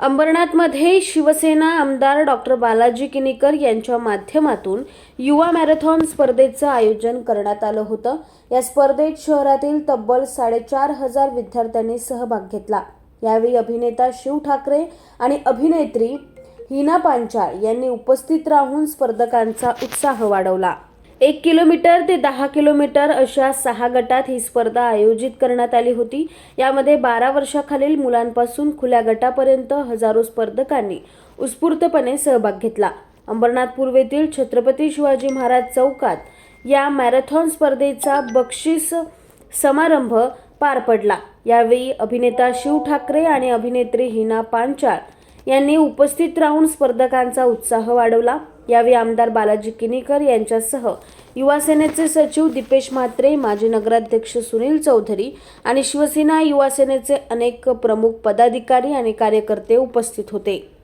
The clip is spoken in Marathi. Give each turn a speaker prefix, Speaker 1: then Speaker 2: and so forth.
Speaker 1: अंबरनाथमध्ये शिवसेना आमदार डॉक्टर बालाजी किनीकर यांच्या माध्यमातून युवा मॅरेथॉन स्पर्धेचं आयोजन करण्यात आलं होतं. या स्पर्धेत शहरातील तब्बल साडेचार हजार विद्यार्थ्यांनी सहभाग घेतला. यावेळी अभिनेता शिव ठाकरे आणि अभिनेत्री हिना पांचाळ यांनी उपस्थित राहून स्पर्धकांचा उत्साह वाढवला. एक किलोमीटर ते दहा किलोमीटर अशा सहा गटात ही स्पर्धा आयोजित करण्यात आली होती. यामध्ये बारा वर्षाखालील मुलांपासून खुल्या गटापर्यंत हजारो स्पर्धकांनी उत्स्फूर्तपणे सहभाग घेतला. अंबरनाथ पूर्वेतील छत्रपती शिवाजी महाराज चौकात या मॅरेथॉन स्पर्धेचा बक्षीस समारंभ पार पडला. यावेळी अभिनेता शिव ठाकरे आणि अभिनेत्री हिना पांचाळ यांनी उपस्थित राहून स्पर्धकांचा उत्साह वाढवला. यावेळी आमदार बालाजी किनीकर यांच्यासह युवासेनेचे सचिव दीपेश म्हात्रे माजी नगराध्यक्ष सुनील चौधरी आणि शिवसेना युवासेनेचे अनेक प्रमुख पदाधिकारी आणि कार्यकर्ते उपस्थित होते.